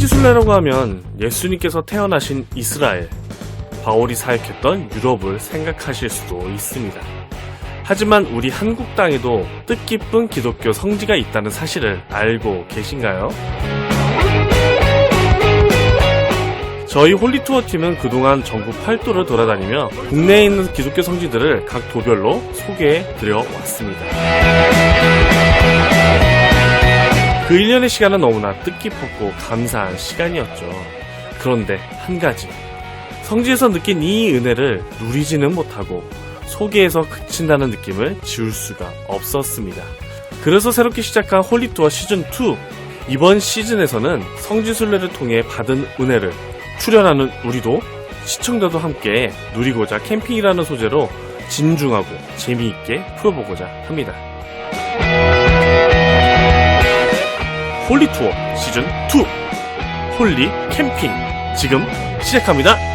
성지순례라고 하면 예수님께서 태어나신 이스라엘, 바울이 사역했던 유럽을 생각하실 수도 있습니다. 하지만 우리 한국 땅에도 뜻깊은 기독교 성지가 있다는 사실을 알고 계신가요? 저희 홀리투어 팀은 그동안 전국 팔도를 돌아다니며 국내에 있는 기독교 성지들을 각 도별로 소개해 드려 왔습니다. 그 1년의 시간은 너무나 뜻깊었고 감사한 시간이었죠. 그런데 한 가지. 성지에서 느낀 이 은혜를 누리지는 못하고 소개에서 그친다는 느낌을 지울 수가 없었습니다. 그래서 새롭게 시작한 홀리투어 시즌2. 이번 시즌에서는 성지순례를 통해 받은 은혜를 출연하는 우리도 시청자도 함께 누리고자 캠핑이라는 소재로 진중하고 재미있게 풀어보고자 합니다. 홀리 투어 시즌 2 홀리 캠핑 지금 시작합니다.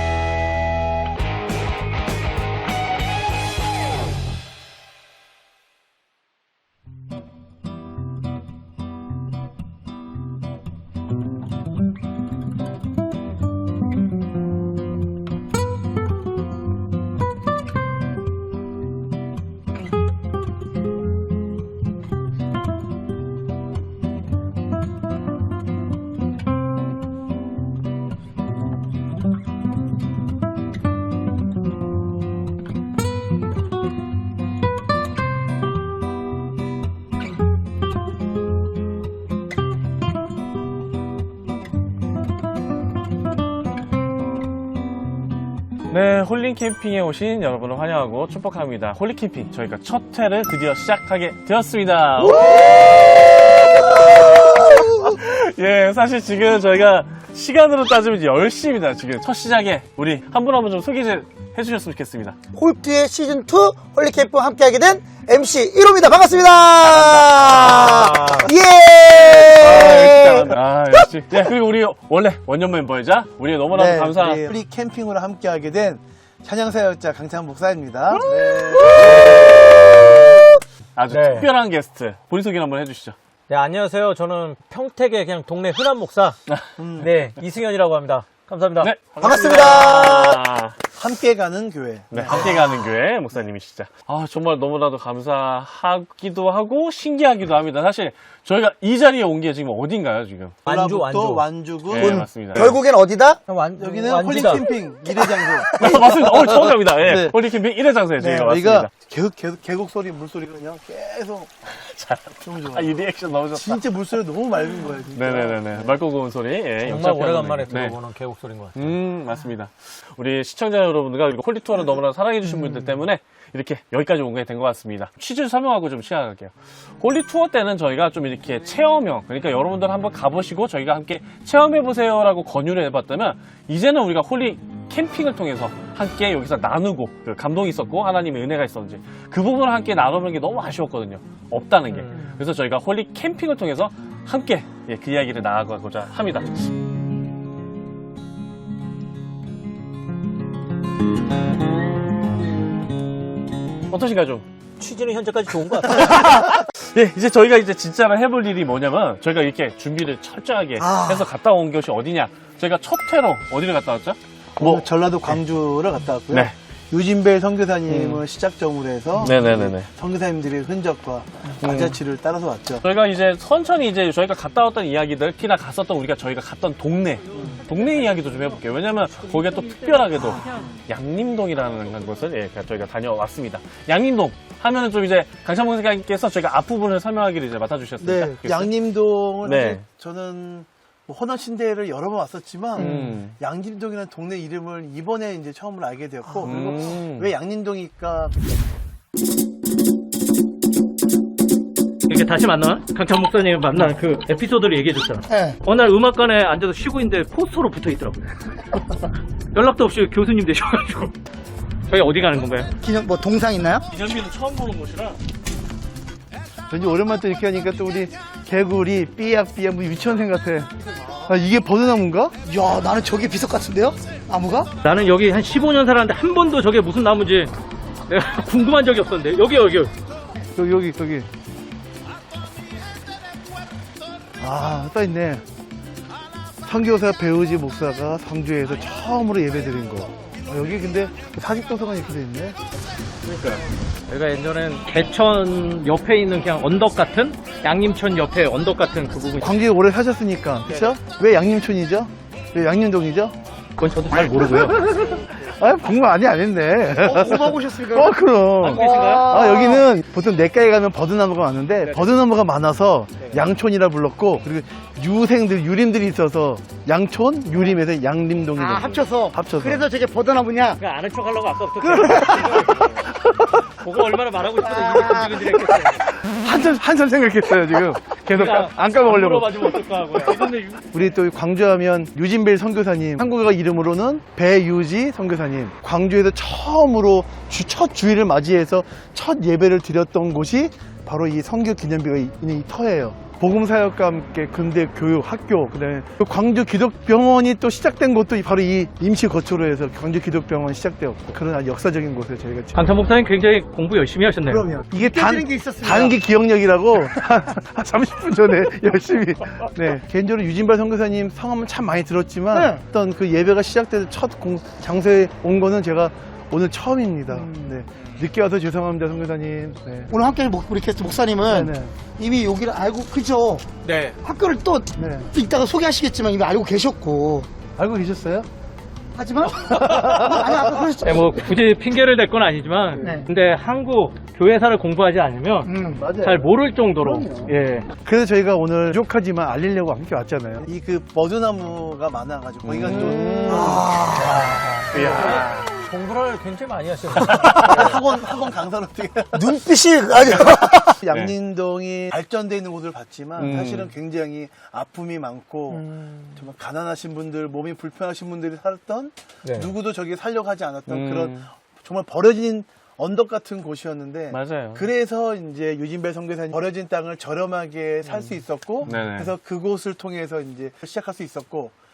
홀린 캠핑에 오신 여러분을 환영하고 축복합니다. 홀리 캠핑 저희가 첫 회를 드디어 시작하게 되었습니다. 예, 사실 지금 저희가 시간으로 따지면 이제 10시입니다. 지금 첫 시작에 우리 한 분 한 분 좀 소개 좀 해주셨으면 좋겠습니다. 홀트의 시즌2 홀리캠프 함께하게 된 MC 1호입니다. 반갑습니다. 예! 아, 역시. 예, 그리고 우리 원래 원년 멤버이자 우리 너무나도 네, 감사한 우리 캠핑으로 함께하게 된 찬양사역자 강찬 목사입니다. 네. 아주 네. 특별한 게스트 본인 소개 한번 해주시죠. 네, 안녕하세요. 저는 평택의 그냥 동네 흔한 목사, 네, 이승현이라고 합니다. 감사합니다. 네, 반갑습니다. 아, 함께 가는 교회. 네, 함께 가는 교회 목사님이시죠. 아, 정말 너무나도 감사하기도 하고 신기하기도 합니다. 사실 저희가 이 자리에 온 게 지금 어딘가요, 지금? 완주, 완주. 완주군. 네, 맞습니다. 결국엔 어디다? 완, 여기는 완주다. 홀리캠핑 1회 장소. 네, 맞습니다. 어, 정확합니다. 예. 네. 홀리캠핑 1회 장소에 네, 저희가 저희가 왔습니다. 계속, 계속 계곡 소리, 물소리가 그냥 계속 너무 좋아. 아, 이 리액션 너무 좋다. 진짜 물소리 너무 맑은 거예요. 진짜. 네네네네. 맑고 고운 소리. 예, 정말 영차 오래간만에. 네. 들어보는 계곡 소리인 것 같아요. 음, 맞습니다. 우리 시청자 여러분 들과 그리고 홀리투어를 너무나 사랑해주신 분들 때문에 이렇게 여기까지 온 게 된 것 같습니다. 취지를 설명하고 좀 시작할게요. 홀리투어 때는 저희가 좀 이렇게 체험형, 그러니까 여러분들 한번 가보시고 저희가 함께 체험해보세요라고 권유를 해봤다면 이제는 우리가 홀리 캠핑을 통해서 함께 여기서 나누고 그 감동이 있었고 하나님의 은혜가 있었는지 그 부분을 함께 나누는 게 너무 아쉬웠거든요. 없다는 게. 그래서 저희가 홀리 캠핑을 통해서 함께 예, 그 이야기를 나아가고자 합니다. 어떠신가요, 좀? 취지는 현재까지 좋은 것 같아요. 예, 이제 저희가 이제 진짜로 해볼 일이 뭐냐면 저희가 이렇게 준비를 철저하게 아. 해서 갔다 온 곳이 어디냐? 저희가 첫 회로 어디를 갔다 왔죠? 뭐 전라도 광주를 갔다 왔고요. 네. 유진벨 선교사님을 시작점으로 해서 네네네네. 선교사님들의 흔적과 아자치를 따라서 왔죠. 저희가 이제 천천히 이제 저희가 갔다 왔던 이야기들, 특히나 갔었던 우리가 저희가 갔던 동네, 동네 이야기도 좀 해볼게요. 왜냐면 거기가 또 특별하게도 양림동이라는 곳을 예, 저희가 다녀왔습니다. 양림동 하면은 좀 이제 강창봉 선생님께서 저희가 앞부분을 설명하기를 이제 맡아주셨습니다. 네, 양림동은 네. 이제 저는 뭐 헌화신대를 여러 번 왔었지만 음. 양림동이라는 동네 이름을 이번에 이제 처음으로 알게 되었고 그리고 음. 왜 양림동일까 이렇게 다시 만나 강창 목사님 만난 그 에피소드를 얘기해 줬잖아. 네. 어느 날 음악관에 앉아서 쉬고 있는데 포스터로 붙어 있더라고요. 연락도 없이 교수님 되셔가지고 저희 어디 가는 건가요? 기념, 뭐 동상 있나요? 기념비는 처음 보는 곳이라 왠지 오랜만에 또 이렇게 하니까 또 우리 개구리 삐약삐약 뭐 유치원생 같아 아 이게 버드나무인가? 이야, 나는 저게 비석 같은데요? 나무가? 나는 여기 한 15년 살았는데 한 번도 저게 무슨 나무인지 내가 궁금한 적이 없었는데 여기 여기 여기 여기 여기 아 떠있네 선교사 배우지 목사가 성주에서 처음으로 예배 드린 거. 아, 여기 근데 사직도서관 이렇게 돼 있네. 여기가 예전엔 개천 옆에 있는 그냥 언덕 같은 양림천 옆에 언덕 같은 그 부분. 광주에 오래 사셨으니까, 그렇죠? 왜 양림촌이죠? 왜 양림동이죠? 그건 저도 잘 모르고요. 아, 공부 많이 안 했네. 오마 보셨습니까? 어, 그럼. 계신가요? 아, 여기는 보통 냇가에 가면 버드나무가 많은데, 버드나무가 많아서 양촌이라 불렀고, 그리고 유생들, 유림들이 있어서 양촌, 유림에서 양림동이 아, 됐어요. 합쳐서. 합쳐서. 그래서 저게 버드나무냐? 그러니까 아는 척 하려고 아까부터. 보고 얼마나 말하고 싶어서 입이 끈질끈질했겠어요. 한참, 한참 생각했어요, 지금. 계속 까- 안 까먹으려고. 물어봐주면 어떨까. 근데 유- 우리 또 광주하면 유진벨 선교사님, 한국어 이름으로는 배유지 선교사님. 광주에서 처음으로 주, 첫 주일을 맞이해서 첫 예배를 드렸던 곳이 바로 이 선교 기념비가 있는 이 터예요. 복음사역과 함께 근대 교육, 학교, 그다음에 또 광주 기독병원이 또 시작된 곳도 바로 이 임시 거처로 해서 광주 기독병원 시작되었고 그런 아주 역사적인 곳에 저희가 지금 강찬 목사님 굉장히 공부 열심히 하셨네요. 이게 단, 깨지는 게 있었습니다. 단기 기억력이라고 한 30분 전에 열심히 네 개인적으로 유진발 선교사님 성함은 참 많이 들었지만 네. 어떤 그 예배가 시작돼서 첫 공- 장소에 온 거는 제가 오늘 처음입니다 음. 네 늦게 와서 죄송합니다 선교사님 네. 오늘 함께 목- 우리 게스트 목사님은 네, 네. 이미 여기를 알고, 그죠? 네. 학교를 또 네. 이따가 소개하시겠지만 이미 알고 계셨고. 알고 계셨어요? 하지만, 아니, 아까 그러셨죠. 네, 뭐 굳이 핑계를 댈 건 아니지만, 네. 근데 한국 교회사를 공부하지 않으면 음. 맞아요 잘 모를 정도로, 예. 그래서 저희가 오늘 부족하지만 알리려고 함께 왔잖아요 이 그 버드나무가 많아가지고 거기가 또 공부를 굉장히 많이 하셨네요. 학원 학원 강사로 되게 눈빛이 아주. 양림동이 발전되어 있는 곳을 봤지만 음. 사실은 굉장히 아픔이 많고 음. 정말 가난하신 분들, 몸이 불편하신 분들이 살았던 네. 누구도 저기 살려고 하지 않았던 음. 그런 정말 버려진 언덕 같은 곳이었는데 맞아요. 그래서 이제 유진배 선교사님 버려진 땅을 저렴하게 살 수 있었고 네네. 그래서 그곳을 통해서 이제 시작할 수 있었고 처-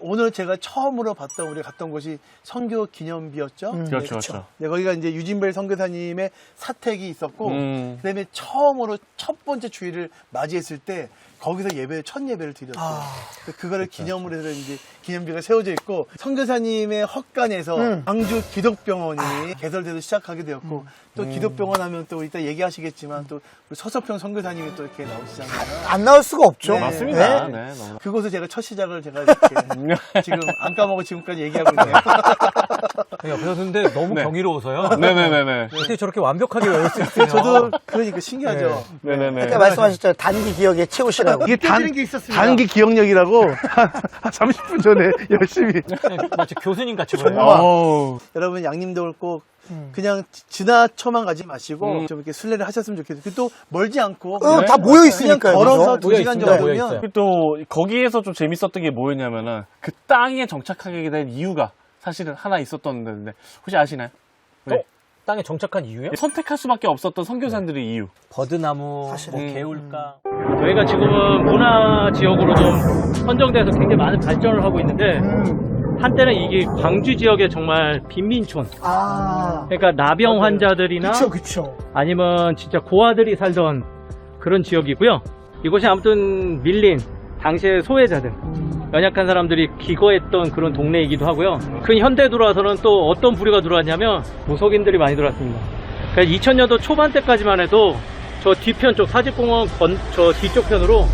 오늘 제가 처음으로 봤던 우리 갔던 곳이 선교 기념비였죠. 음. 그렇죠, 그렇죠. 네, 거기가 이제 유진벨 선교사님의 사택이 있었고, 음. 그다음에 처음으로 첫 번째 주일을 맞이했을 때 거기서 예배 첫 예배를 드렸어요. 아. 그거를 기념으로 해서 이제 기념비가 세워져 있고 선교사님의 헛간에서 음. 광주 기독병원이 개설돼서 시작하게 되었고 또 음. 기독병원 하면 또 이따 얘기하시겠지만 또 우리 서석평 선교사님이 또 이렇게 나오시잖아요. 안 나올 수가 없죠. 네. 맞습니다. 네. 네. 그곳에 제가 첫 시작을 제가 이렇게 지금 안 까먹고 지금까지 얘기하고 있네요. 옆에서 듣는데 너무 네. 경이로워서요. 네네네네. 어떻게 저렇게 완벽하게 외울 수 있어요? 저도 그러니까 신기하죠. 네네네. 아까 말씀하셨죠. 단기 기억에 채우시라고. 이게 단, 게 있었습니다. 단기 기억력이라고 한 30분 전에 열심히 그냥 마치 교수님 같이 보여요. 어우. 여러분 양림동을 꼭 그냥 지- 지나쳐만 가지 마시고 음. 좀 이렇게 순례를 하셨으면 좋겠어요. 그리고 또 멀지 않고 어, 네. 다 모여 있으니까요. 그냥 걸어서 그죠? 두 시간 있습니다. 정도면 모여 있어요. 또 거기에서 좀 재밌었던 게 뭐였냐면은 그 땅에 정착하게 된 이유가 사실은 하나 있었던 데인데 혹시 아시나요? 네. 어? 땅에 정착한 이유요? 선택할 수밖에 없었던 선교사들의 이유. 버드나무, 사실은. 뭐 개울가. 저희가 지금은 문화 지역으로 좀 선정돼서 굉장히 많은 발전을 하고 있는데, 한때는 이게 광주 지역의 정말 빈민촌. 아. 그러니까 나병 환자들이나 그쵸, 그쵸. 아니면 진짜 고아들이 살던 그런 지역이고요. 이곳이 아무튼 밀린 당시의 소외자들, 연약한 사람들이 기거했던 그런 동네이기도 하고요. 그 현대 들어와서는 또 어떤 부류가 들어왔냐면 무속인들이 많이 들어왔습니다. 그러니까 2000년도 초반 때까지만 해도 저 뒤편 쪽 사직공원 건, 저 뒤쪽 편으로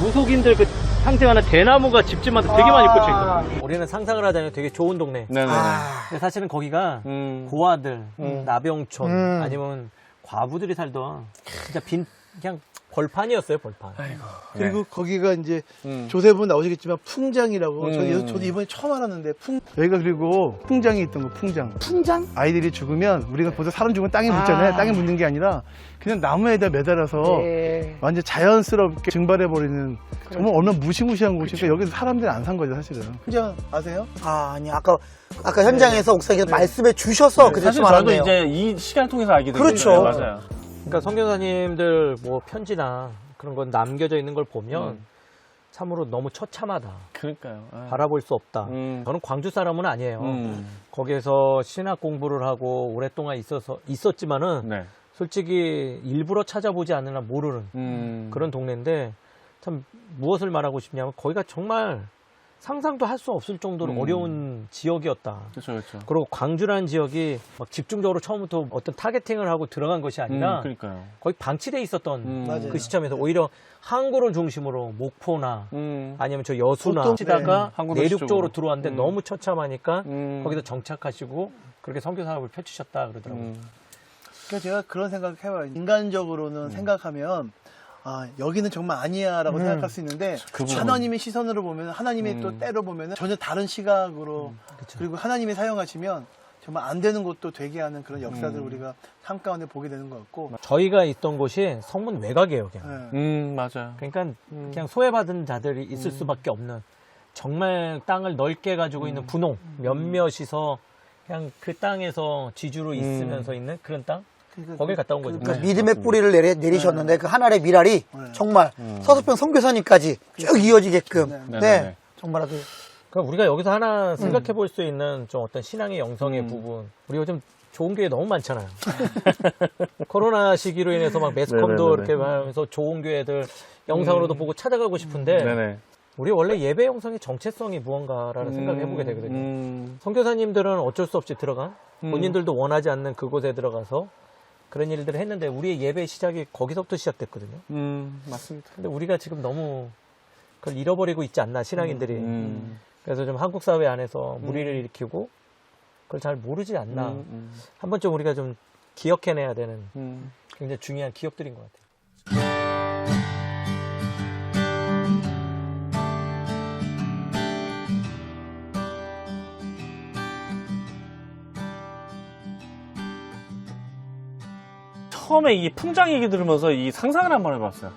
무속인들 그 상징하는 대나무가 집집마다 되게 많이 꽂혀 있거든요. 우리는 상상을 하자면 되게 좋은 동네. 네네네. 아. 근데 사실은 거기가 음. 고아들, 나병촌, 음. 아니면 과부들이 살던 진짜 빈, 그냥 벌판이었어요, 벌판. 그리고 거기가 이제 음. 조세분 나오시겠지만 풍장이라고 음. 저도, 저도 이번에 처음 알았는데 풍 여기가 그리고 풍장이 있던 거 풍장 풍장? 아이들이 죽으면 우리가 보통 사람 죽으면 땅에 묻잖아요 아. 땅에 묻는 게 아니라 그냥 나무에다 매달아서 예. 완전 자연스럽게 증발해 버리는 정말 얼마나 무시무시한 곳이니까 여기서 사람들이 안 산 거죠 사실은 풍장 아세요? 아, 아니, 아까, 아까 현장에서 옥상에서 말씀해 주셔서 그래서 사실 좀 저도 알았네요. 이제 이 시간을 통해서 알게 된 그렇죠. 거예요. 맞아요. 그러니까 선교사님들 뭐 편지나 그런 건 남겨져 있는 걸 보면 음. 참으로 너무 처참하다. 그러니까요. 아. 바라볼 수 없다. 음. 저는 광주 사람은 아니에요. 음. 거기에서 신학 공부를 하고 오랫동안 있어서 있었지만은 네. 솔직히 일부러 찾아보지 않으면 모르는 음. 그런 동네인데 참 무엇을 말하고 싶냐면 거기가 정말 상상도 할 수 없을 정도로 음. 어려운 지역이었다. 그렇죠, 그렇죠. 그리고 광주라는 지역이 막 집중적으로 처음부터 어떤 타겟팅을 하고 들어간 것이 아니라 그러니까요. 거의 방치돼 있었던 음. 그 시점에서 오히려 항구를 중심으로 목포나 음. 아니면 저 여수나 보통, 치다가 네. 내륙 쪽으로. 들어왔는데 음. 너무 처참하니까 음. 거기서 정착하시고 그렇게 선교 사업을 펼치셨다 그러더라고요. 음. 그러니까 제가 그런 생각을 해봐요. 인간적으로는 생각하면 아 여기는 정말 아니야라고 생각할 수 있는데 그 부분. 하나님의 시선으로 보면 하나님의 음. 또 때로 보면 전혀 다른 시각으로 그리고 하나님이 사용하시면 정말 안 되는 것도 되게 하는 그런 역사들을 음. 우리가 삶 가운데 보게 되는 것 같고 저희가 있던 곳이 성문 외곽이에요, 그냥. 예. 음, 맞아요. 그러니까 그냥 소외받은 자들이 있을 수밖에 없는 정말 땅을 넓게 가지고 있는 분홍 몇몇이서 그냥 그 땅에서 지주로 있으면서 있는 그런 땅 그러니까 거길 갔다 온 거죠. 그 네, 믿음의 뿌리를 내리, 내리셨는데 그 하늘의 미랄이 네. 정말 서서평 선교사님까지 쭉 이어지게끔 네. 네, 네, 네. 정말 아주 그러니까 우리가 여기서 하나 생각해 볼 수 있는 좀 어떤 신앙의 영성의 부분. 우리 요즘 좋은 교회 너무 많잖아요. 코로나 시기로 인해서 막 매스컴도. 이렇게 하면서 좋은 교회들 영상으로도 보고 찾아가고 싶은데. 우리 원래 예배 영상의 정체성이 무언가라는 생각을 해보게 되거든요. 음. 선교사님들은 어쩔 수 없이 들어간 음. 본인들도 원하지 않는 그곳에 들어가서 그런 일들을 했는데 우리의 예배 시작이 거기서부터 시작됐거든요. 음, 맞습니다. 근데 우리가 지금 너무 그걸 잃어버리고 있지 않나 신앙인들이. 음. 그래서 좀 한국 사회 안에서 무리를 일으키고 그걸 잘 모르지 않나. 음, 음, 한 번쯤 우리가 좀 기억해내야 되는 음. 굉장히 중요한 기억들인 것 같아요. 처음에 이 풍장 얘기 들으면서 이 상상을 한번 해봤어요.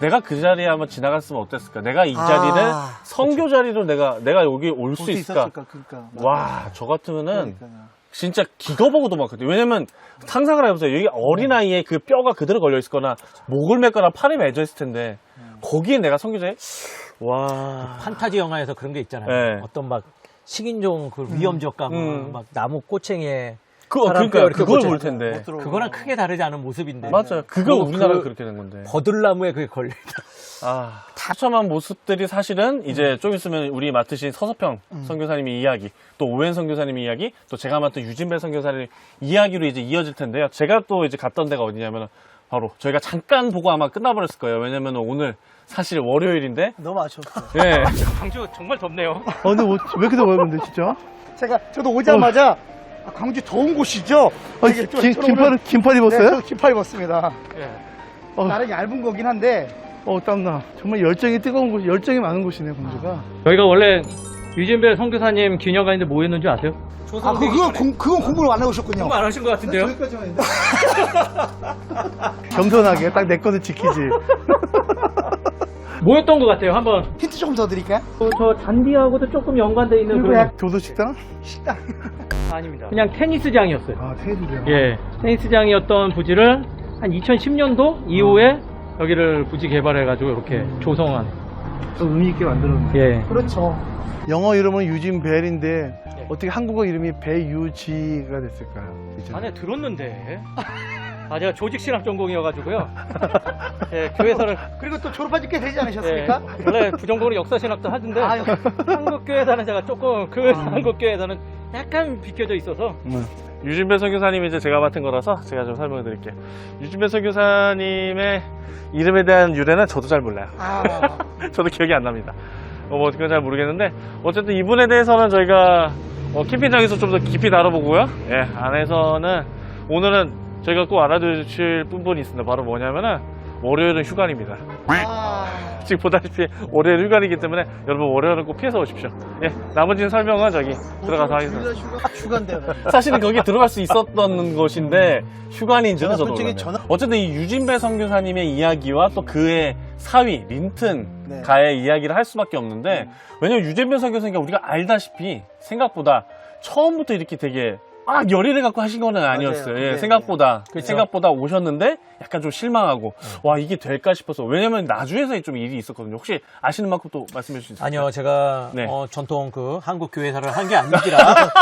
내가 그 자리에 한번 지나갔으면 어땠을까? 내가 이 아, 자리를 선교 자리로 내가 내가 여기 올 수 볼수 있을까? 있었을까 그러니까 와, 저 같으면은 그러니까요. 진짜 기가 보고 도망갔거든요. 왜냐면 상상을 해보세요. 여기 어린아이의 그 뼈가 그대로 걸려 있거나 목을 맸거나 팔에 맺어 있을 텐데 거기에 내가 선교사에 와. 판타지 영화에서 그런 게 있잖아요. 네. 어떤 막 식인종 그 위험 지역 가면 음. 막 나무 꼬챙이에 그, 사람 그러니까 뼈 그걸 볼못 텐데. 그거랑 크게 다르지 않은 모습인데. 맞아요. 그거 그리고 우리나라가 그 그 렇게 된 건데. 버들나무에 그게 걸려. 아, 처참한 모습들이 사실은 이제 좀 있으면 우리 맡으신 서서평 선교사님의 이야기, 또 오웬 선교사님의 이야기, 또 제가 맡은 유진배 선교사님 이야기로 이제 이어질 텐데요. 제가 또 이제 갔던 데가 어디냐면 바로 저희가 잠깐 보고 아마 끝나버렸을 거예요. 왜냐면 오늘 사실 월요일인데, 너무 아쉬웠어요. 예. 광주 정말 덥네요. 어, 근데 뭐- 왜 이렇게 더워요 근데 진짜? 제가 저도 오자마자 아, 광주 더운 곳이죠. 아, 되게 좀- 긴, 좀 긴팔 오늘- 긴팔 네, 입었어요? 저 긴팔 입었습니다. 예. 어. 나름 얇은 거긴 한데 어 땀나. 정말 열정이 뜨거운 곳, 열정이 많은 곳이네 광주가. 여기가 원래 유진배 선교사님 기념관인데 뭐 했는 줄 아세요? 아 그거 공, 그건 공부를 안 해오셨군요. 공부 안 하신 것 같은데요? 여기까지만 했는데. 겸손하게 딱내 것을 지키지. 뭐였던 것 같아요? 한번 힌트 조금 더 드릴까요? 어, 저 잔디하고도 조금 연관돼 있는 그리고 약- 교도 식당? 식당. 아닙니다. 그냥 테니스장이었어요. 아 테이블이야. 예, 테니스장이었던 부지를 한 2010년도 이후에 여기를 부지 개발해가지고 이렇게 조성한. 좀 의미 있게 만들었네. 예. 그렇죠. 영어 이름은 유진 벨인데 어떻게 한국어 이름이 배유지가 됐을까요? 안에 들었는데. 아, 제가 조직신학 전공이어가지고요. 예, 교회사를. 그리고 또 졸업한 지꽤 되지 예, 않으셨습니까? 원래 부전공으로 역사 신학도 하던데. 아, 역- 한국교회사는 제가 조금, 그 한국교회사는 약간 비켜져 있어서. 유진배 선교사님이 이제 제가 맡은 거라서 제가 좀 설명을 드릴게요. 유진배 선교사님의 이름에 대한 유래는 저도 잘 몰라요. 아, 저도 기억이 안 납니다. 어, 뭐 그건 잘 모르겠는데 어쨌든 이분에 대해서는 저희가 어, 캠핑장에서 좀 더 깊이 다뤄보고요. 예, 안에서는 오늘은 저희가 꼭 알아두실 부분이 있습니다. 바로 뭐냐면은 월요일은 휴관입니다. 아, 지금 보다시피 월요일 휴관이기 때문에 여러분 월요일은 꼭 피해서 오십시오. 예, 나머지는 설명은 저기 들어가서 하겠습니다. 휴가, 휴가인데요. 사실은 거기 들어갈 수 있었던 곳인데 휴관인지는 저도 전화 몰랐네요. 솔직히 전화- 어쨌든 이 유진배 선교사님의 이야기와 또 그의 사위 린튼 네. 가의 이야기를 할 수밖에 없는데 왜냐면 유진배 선교사님이 우리가 알다시피 생각보다 처음부터 이렇게 되게 막 열의를 갖고 하신 거는 아니었어요. 맞아요. 예, 네, 생각보다 그렇죠. 생각보다 오셨는데 약간 좀 실망하고 와 이게 될까 싶어서 왜냐면 나주에서 좀 일이 있었거든요. 혹시 아시는 만큼 또 말씀해 주실 수 있어요? 아니요, 제가 네. 어, 전통 그 한국 교회사를 한 게 아니라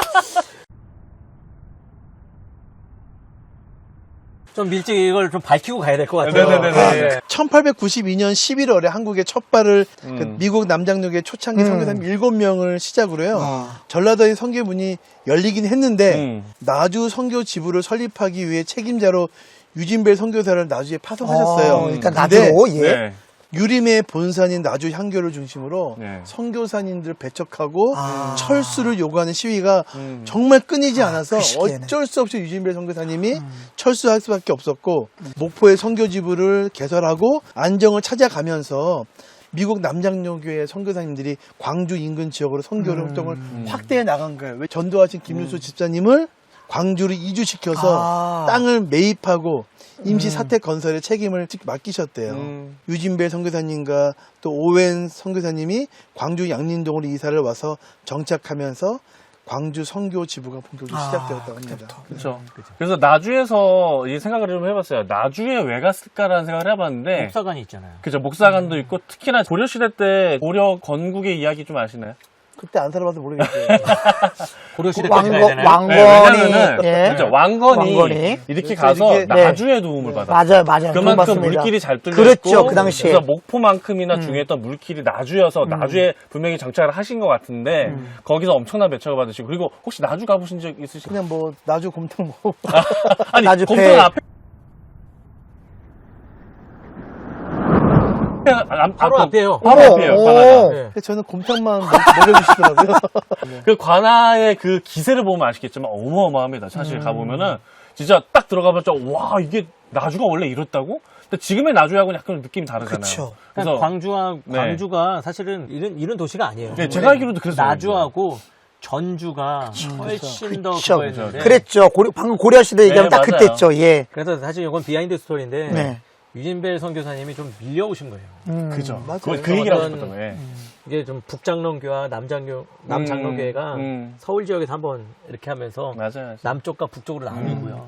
좀 일찍 이걸 좀 밝히고 가야 될 것 같아요. 네네네네. 네. 1892년 11월에 한국에 첫 발을 음. 그 미국 남장역의 초창기 선교사님 7명을 시작으로 해요. 아. 전라도의 선교문이 열리긴 했는데 음. 나주 선교 지부를 설립하기 위해 책임자로 유진벨 선교사를 나주에 파송하셨어요. 어, 그러니까 근데 나주로 예. 네. 유림의 본산인 나주 향교를 중심으로 네. 선교사님들 배척하고 아. 철수를 요구하는 시위가 음. 정말 끊이지 않아서 그 시기에는. 음. 어쩔 수 없이 유진벨 선교사님이 철수할 수밖에 없었고 목포의 선교지부를 개설하고 안정을 찾아가면서 미국 남장로교회 선교사님들이 광주 인근 지역으로 선교를 음. 활동을 확대해 나간 거예요. 왜 전도하신 김윤수 집사님을 광주로 이주시켜서 아. 땅을 매입하고 임시 사택 건설의 책임을 직- 맡기셨대요. 음. 유진벨 선교사님과 또 오웬 선교사님이 광주 양림동으로 이사를 와서 정착하면서 광주 선교 지부가 본격적으로 아, 시작되었다고 합니다. 그때부터. 그렇죠. 그래서 나주에서 이 생각을 좀 해봤어요. 나주에 왜 갔을까라는 생각을 해봤는데, 목사관이 있잖아요. 그죠 목사관도 있고 특히나 고려 시대 때 고려 건국의 이야기 좀 아시나요? 그때 안 살아봐서 모르겠어요. 고려 시대까지 가야 왕건, 되나요? 왕건이 네, 왜냐면은 예. 그죠 왕건이, 왕건이. 이렇게 가서 이렇게- 네. 나주에 도움을 받았어요. 맞아요, 맞아요. 그만큼 맞습니다. 물길이 잘 뚫려 그렇죠, 그 당시에. 그래서 목포만큼이나 중요했던 물길이 나주여서 나주에 분명히 정착을 하신 것 같은데 거기서 엄청난 배척을 받으시고 그리고 혹시 나주 가보신 적 있으신가요? 그냥 뭐 나주 곰탕 먹고 아니 나주 곰탕 배. 앞에 아, 아, 바로 그- 앞이에요. 바로 오, 앞이에요 오. 관아가 네. 저는 곰탕만 먹- 먹여주시더라고요. 그 관아의 그 기세를 보면 아시겠지만 어마어마합니다 사실 음. 가보면은 진짜 딱 들어가면 와 이게 나주가 원래 이렇다고? 근데 지금의 나주하고는 약간 느낌이 다르잖아요 그쵸. 그래서 광주와 네. 광주가 사실은 이런 이런 도시가 아니에요. 네, 제가 알기로도 그래서 나주하고 전주가 훨씬 더 그쵸. 그거였는데. 그랬죠. 고려, 방금 고려 시대 얘기하면 네, 딱 맞아요. 그때죠. 예. 그래서 사실 이건 비하인드 스토리인데 네. 유진벨 선교사님이 좀 밀려오신 거예요. 음. 그죠 맞아요. 그, 그 얘기를 싶었던 거예요 이게 좀 북장로교와 남장교 남장로교회가 음. 서울 지역에서 한번 이렇게 하면서 맞아요 맞아요. 남쪽과 북쪽으로 나뉘고요.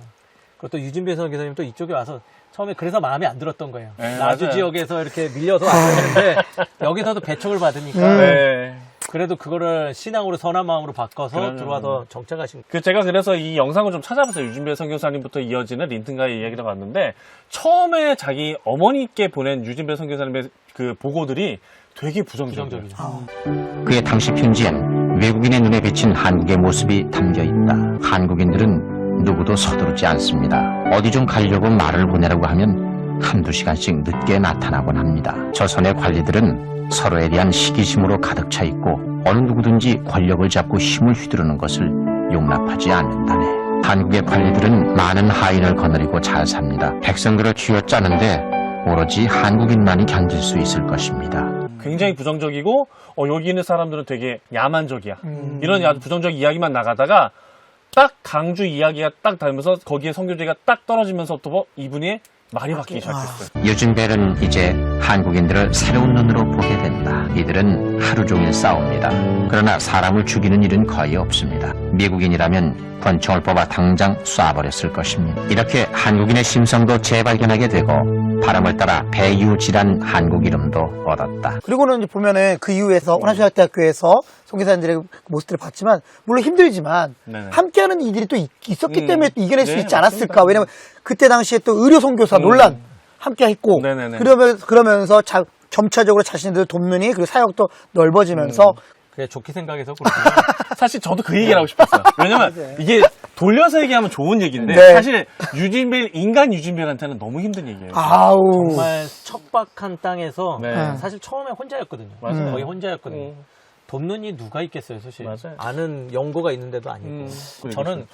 그리고 또 유진배 선교사님 또 이쪽에 와서 처음에 그래서 마음에 안 들었던 거예요. 네, 나주 맞아요. 지역에서 이렇게 밀려서 왔었는데 여기서도 배척을 받으니까 네. 그래도 그거를 신앙으로 선한 마음으로 바꿔서 그럼요. 들어와서 정착하신 그 제가 그래서 이 영상을 좀 찾아봤어요. 유진배 선교사님부터 이어지는 린튼가의 이야기를 봤는데 처음에 자기 어머니께 보낸 유진배 선교사님의 그 보고들이 되게 부정적이에요. 부정적이죠. 그의 당시 편지엔 외국인의 눈에 비친 한국의 모습이 담겨 있다. 한국인들은 누구도 서두르지 않습니다. 어디 좀 가려고 말을 보내라고 하면 한두 시간씩 늦게 나타나곤 합니다. 조선의 관리들은 서로에 대한 시기심으로 가득 차 있고 어느 누구든지 권력을 잡고 힘을 휘두르는 것을 용납하지 않는다네. 한국의 관리들은 많은 하인을 거느리고 잘 삽니다. 백성들을 쥐어짜는데 오로지 한국인만이 견딜 수 있을 것입니다. 굉장히 부정적이고 어, 여기 있는 사람들은 되게 야만적이야. 음. 이런 아주 부정적 이야기만 나가다가 딱 강주 이야기가 딱 닮아서 거기에 선교제가 딱 떨어지면서부터 이분이 말이 바뀌기 시작했어요. 요즘벨은 이제 한국인들을 새로운 눈으로 보게 된다. 이들은 하루 종일 싸웁니다. 그러나 사람을 죽이는 일은 거의 없습니다. 미국인이라면 권총을 뽑아 당장 쏴버렸을 것입니다. 이렇게 한국인의 심성도 재발견하게 되고 바람을 따라 배유지란 한국 이름도 얻었다. 그리고는 이제 보면은 그 이후에서 원암신학대학교에서 선교사님들의 모습들을 봤지만 물론 힘들지만 네네. 함께하는 이들이 또 있, 었기 음. 때문에 또 이겨낼 수 네, 있지 않았을까 맞습니다. 왜냐면 그때 당시에 또 의료 선교사 음. 논란 함께 했고 네네네. 그러면 그러면서 자- 점차적으로 자신들 돕느니 그리고 사역도 넓어지면서 음. 그게 좋게 생각해서 그렇고 사실 저도 그 얘기를 하고 싶었어요. 왜냐면 이게 돌려서 얘기하면 좋은 얘기인데 네. 사실 유진벨 인간 유진벨한테는 너무 힘든 얘기예요. 아우 정말 척박한 땅에서 네. 사실 처음에 혼자였거든요. 맞아요. 거의 혼자였거든요. 음. 돕는 이 누가 있겠어요, 사실. 맞아요. 아는 연고가 있는데도 아니고. 음. 저는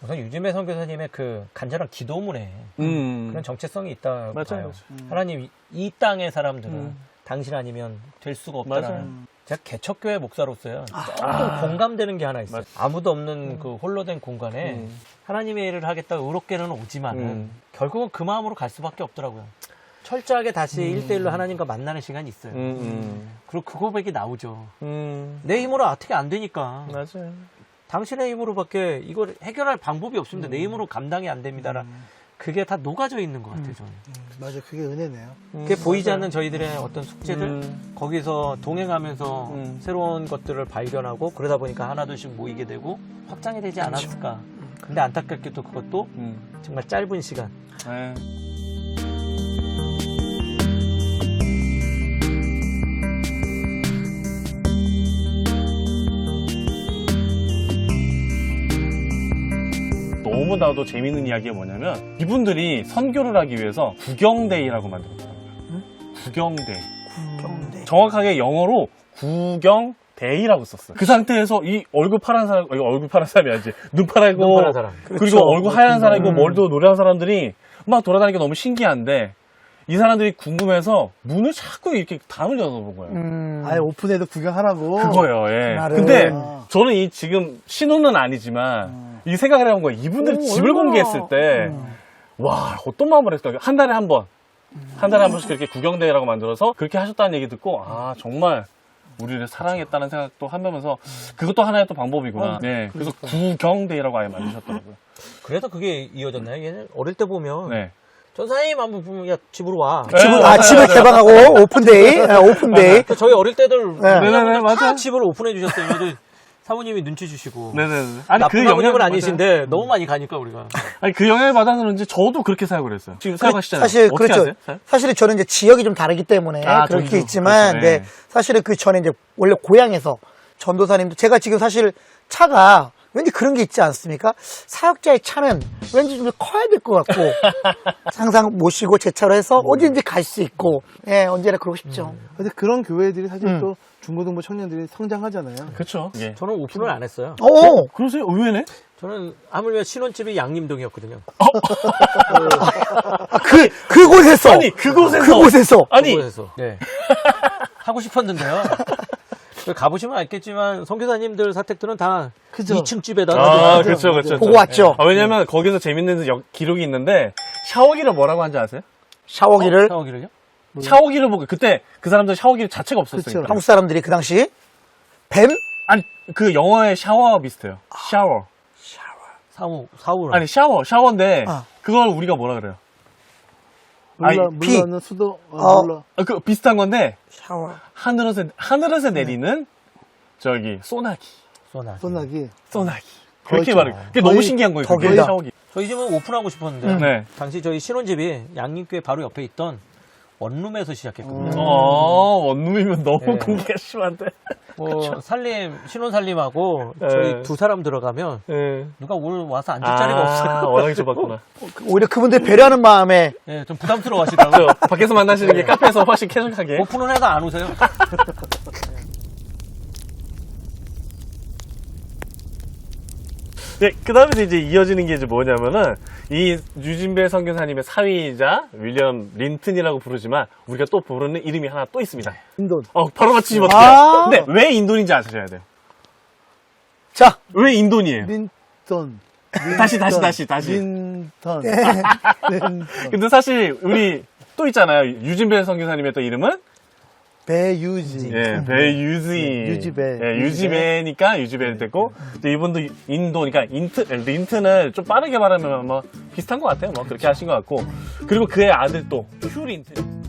우선 유진배 선교사님의 그 간절한 기도문에 음. 그런 정체성이 있다고 맞아요, 봐요. 맞아요. 하나님 이- 이 땅의 사람들은 음. 당신 아니면 될 수가 맞아요. 없다라는. 제가 개척교회 목사로서요. 조금 아. 공감되는 게 하나 있어요. 맞- 아무도 없는 그 홀로 된 공간에 음. 하나님의 일을 하겠다 의롭게는 오지만은 음. 결국은 그 마음으로 갈 수밖에 없더라고요. 철저하게 다시 일대일로 하나님과 만나는 시간이 있어요. 음. 그리고 그 고백이 나오죠. 음. 내 힘으로 어떻게 안 되니까. 맞아요. 당신의 힘으로밖에 이걸 해결할 방법이 없습니다. 내 힘으로 감당이 안 됩니다라. 그게 다 녹아져 있는 것 같아요, 저는. 맞아, 그게 은혜네요. 그게 보이지 않는 저희들의 어떤 숙제들, 음. 거기서 동행하면서 음. 새로운 것들을 발견하고 그러다 보니까 하나둘씩 모이게 되고 확장이 되지 않았을까. 근데 안타깝게도 그것도 음. 정말 짧은 시간. 네. 너무나도 재밌는 이야기가 뭐냐면 이분들이 선교를 하기 위해서 구경데이라고 만들었더라고요. 구경데이. 경대. 정확하게 영어로 구경 데이라고 썼어요. 그 상태에서 이 얼굴 파란 사람, 이거 얼굴 파란 사람이 아니지. 눈 파랗고 눈 파란 사람. 그리고 그렇죠. 얼굴 하얀 사람이고 음. 머리도 노란 사람들이 막 돌아다니는 게 너무 신기한데 이 사람들이 궁금해서 문을 자꾸 이렇게 담을 열어본 거예요. 음. 아예 오픈해도 구경하라고. 그거예요, 예. 그날은. 근데 아. 저는 이 지금 신혼은 아니지만 이 생각을 해본 거예요. 이분들 오, 집을 얼마나. 공개했을 때, 와, 어떤 마음을 했을까? 한 달에 한 번. 한 달에 한 번씩 그렇게 구경대회라고 만들어서 그렇게 하셨다는 얘기 듣고, 아, 정말 우리를 사랑했다는 생각도 하면서 그것도 하나의 또 방법이구나. 네. 그래서 구경대회라고 아예 만드셨더라고요. 그래서 그게 이어졌나요? 얘는 어릴 때 보면 네. 전사님 한번 보면 야 집으로 와. 집을, 네, 아, 맞아요, 집을 맞아요. 개방하고 오픈데이, 아, 오픈데이. 그 저희 어릴 때들 네. 네네네, 다 맞아요. 집을 오픈해 주셨어요. 사모님이 눈치 주시고. 네네네. 아니, 나쁜 그 영향을 아니신데 너무 많이 가니까 우리가. 아니, 그 영향을 받아서 그런지 저도 그렇게 생각을 했어요. 지금 생각하시잖아요. 사실 어떻게 그렇죠. 하세요? 잘? 사실은 저는 이제 지역이 좀 다르기 때문에 아, 그렇게 전주. 있지만, 그렇죠. 네. 네. 사실은 그 전에 이제 원래 고향에서 전도사님도 제가 지금 사실 차가 왠지 그런 게 있지 않습니까? 사역자의 차는 왠지 좀 커야 될 것 같고 항상 모시고 제 차로 해서 어디든지 갈 수 있고 예 언제나 그러고 싶죠. 근데 그런 교회들이 사실 음. 또 중고등부 청년들이 성장하잖아요. 그쵸. 예. 저는 오픈을 안 했어요. 오 그러세요? 의외네? 저는 하물며 신혼집이 양림동이었거든요. 아, 그 그곳에서 아니, 그곳에서. 그곳에서 아니, 그곳에서. 네. 하고 싶었는데요. 그 가보시면 알겠지만 선교사님들 사택들은 다 그죠. 2층 집에다 아. 그렇죠, 그렇죠. 보고 왔죠. 아, 왜냐면 거기서 재밌는 역- 기록이 있는데 샤워기를 뭐라고 하는지 아세요? 샤워기를 샤워기를요? 샤워기를 보고 그때 그 사람들 샤워기 자체가 없었으니까. 그쵸. 한국 사람들이 그 당시 뱀 아니 그 영어의 샤워 비슷해요. 샤워. 사우 사우 아니 샤워 샤워인데 아. 그걸 우리가 뭐라 그래요? 아니, 피. 물러는 수도, 어, 어. 물러. 아, 그 비슷한 건데 샤워 하늘에서 하늘에서 내리는 저기 소나기. 소나. 소나기. 소나기. 그렇게 그렇죠. 말해. 그게 너무 거의 신기한 거예요. 더 그게 길다. 샤워기. 저희 집은 오픈하고 싶었는데 음. 네. 당시 저희 신혼집이 양림교회 바로 옆에 있던 원룸에서 시작했거든요. 어 원룸이면 너무 네. 공기가 심한데. 뭐 살림 신혼 살림하고 네. 저희 두 사람 들어가면 네. 누가 오늘 와서 앉을 자리가 아, 없어요. 워낙에 좁았구나. 오히려 그분들 배려하는 마음에 네, 좀 부담스러워하시더라고요. 밖에서 만나시는 게 카페에서 훨씬 쾌적하게. 오픈을 해도 안 오세요. 네, 그 다음에 이제 이어지는 게 이제 뭐냐면은, 이 유진배 선교사님의 사위이자 윌리엄 린튼이라고 부르지만, 우리가 또 부르는 이름이 하나 또 있습니다. 인도. 어, 바로 맞히시면 어떡해요? 아. 근데 왜 인돈인지 아셔야 돼요. 자 왜 인돈이에요? 린턴. 다시, 다시, 다시, 다시. 린턴. 네. 린턴. 근데 사실, 우리 또 있잖아요. 유진배 선교사님의 또 이름은? 배유지. 예, 배유지. 유지배. 예, 유지배니까 유지배 됐고, 이제 이분도 인도, 그러니까 인트, 린튼을 좀 빠르게 말하면 뭐 비슷한 것 같아요. 뭐 그렇게 하신 것 같고. 그리고 그의 아들 또, 휴 린튼.